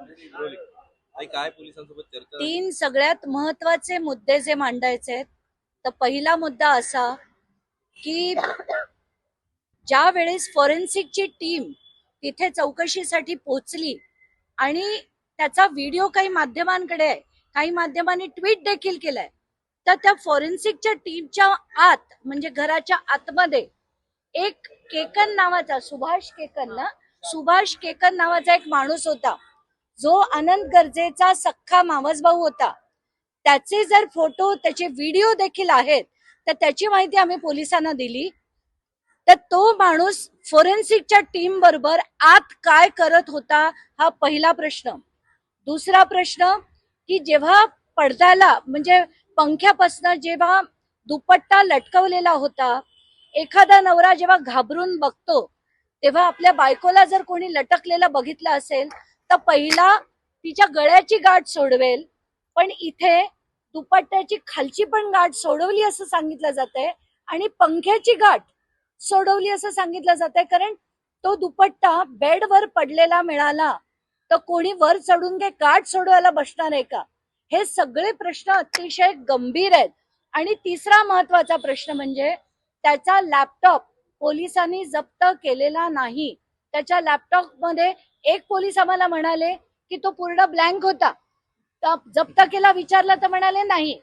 ताई, काय पोलिसांसोबत चर्चा झाली? तीन सगळ्यात महत्त्वाचे मुद्दे जे मांडायचे आहेत तर पहिला मुद्दा असा की ज्या वेळेस फॉरेन्सिकची टीम तिथे चौकशीसाठी पोहोचली आणि त्याचा व्हिडिओ काही माध्यमांकडे आहे काही माध्यमांनी ट्विट देखील केलाय तर त्या फॉरेन्सिकच्या टीमच्या आत म्हणजे घराच्या आतमध्ये एक केकन नावाचा सुभाष केकन ना सुभाष केकन नावाचा एक माणूस होता जो अनंत गरजेचा सख्खा मावस भाऊ होता. त्याचे जर फोटो त्याचे व्हिडिओ देखील आहेत तर त्याची माहिती आम्ही पोलिसांना दिली. तर तो माणूस फोरेन्सिकच्या टीम बरोबर आत काय करत होता हा पहिला प्रश्न. दुसरा प्रश्न की जेव्हा पडद्याला म्हणजे पंख्यापासनं जेव्हा दुपट्टा लटकवलेला होता एखादा नवरा जेव्हा घाबरून बघतो तेव्हा आपल्या बायकोला जर कोणी लटकलेलं बघितलं असेल तर पहिला तिच्या गळ्याची गाठ सोडवेल पण इथे दुपट्ट्याची खालची पण गाठ सोडवली असं सांगितलं जातंय आणि पंख्याची गाठ सोडवली असं सांगितलं जातंय. कारण तो दुपट्टा बेडवर पडलेला मिळाला तर कोणी वर चढून घे गाठ सोडवायला बसणार आहे का? हे सगळे प्रश्न अतिशय गंभीर आहेत. आणि तिसरा महत्त्वाचा प्रश्न म्हणजे त्याचा लॅपटॉप पोलिसांनी जप्त केलेला नाही. त्याच्या लॅपटॉपमध्ये एक पोलीस आम्हाला म्हणाले की तो पूर्ण ब्लँक होता. जप्त केला विचारला तर म्हणाले नाही.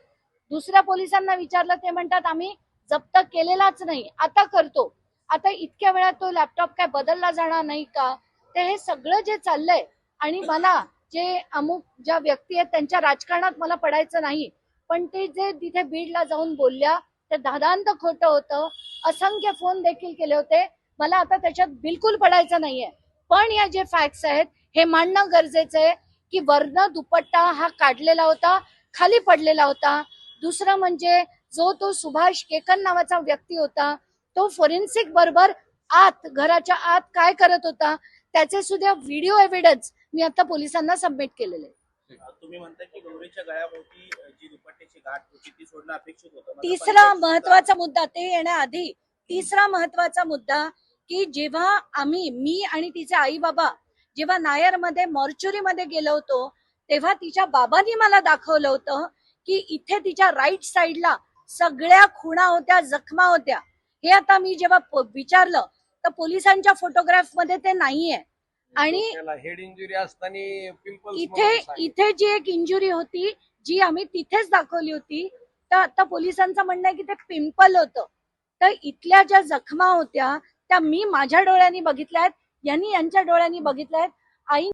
दुसऱ्या पोलिसांना विचारलं ते म्हणतात आम्ही जप्त केलेलाच नाही. आता करतो. आता इतक्या वेळात तो लॅपटॉप काय बदलला जाणार नाही का? ते हे सगळं जे चाललंय आणि मला जे अमुक ज्या व्यक्ती आहेत त्यांच्या राजकारणात मला पडायचं नाही. पण ते जे तिथे बीडला जाऊन बोलल्या ते दादांत खोटं होतं. असंख्य फोन देखील केले होते. मला आता त्याच्यात बिलकुल पडायचं नाहीये. पण या जे फॅक्ट्स आहेत हे मांडणं गरजेचं आहे की वर्ण दुपट्टा हा काढलेला होता खाली पडलेला होता. दुसरं म्हणजे जो तो सुभाष केकन नावाचा व्यक्ती होता तो फॉरेन्सिक बरोबर आत घराच्या आत काय करत होता त्याचे सुद्धा व्हिडिओ एव्हिडन्स मी आता पोलिसांना सबमिट केलेले. तुम्ही म्हणताय की गौरीच्या गळ्याभोवती अ, जी दुपट्ट्याची गाठ होती ती सोडणं अपेक्षित होतं. मात्र तिसरा महत्त्वाचा मुद्दा ते येण्याआधी तिसरा महत्त्वाचा मुद्दा की जेव्हा आम्ही मी आणि तिचे आई बाबा जेव्हा नायरमध्ये मॉर्च्युरी मध्ये गेलो होतो तेव्हा तिच्या बाबांनी मला दाखवलं होतं की इथे तिच्या राईट साईडला सगळ्या खुणा होत्या जखमा होत्या. हे आता मी जेव्हा विचारलं तर पोलिसांच्या फोटोग्राफमध्ये ते नाहीये. आणि हेड इंजुरी असताना इथे इथे जी एक इंजुरी होती जी आम्ही तिथेच दाखवली होती तर आता पोलिसांचं म्हणणं आहे की ते पिंपल होतं. तर इथल्या ज्या जखमा होत्या त्या मी माझ्या डोळ्यांनी बघितल्या आहेत यांनी यांच्या डोळ्यांनी बघितल्या आहेत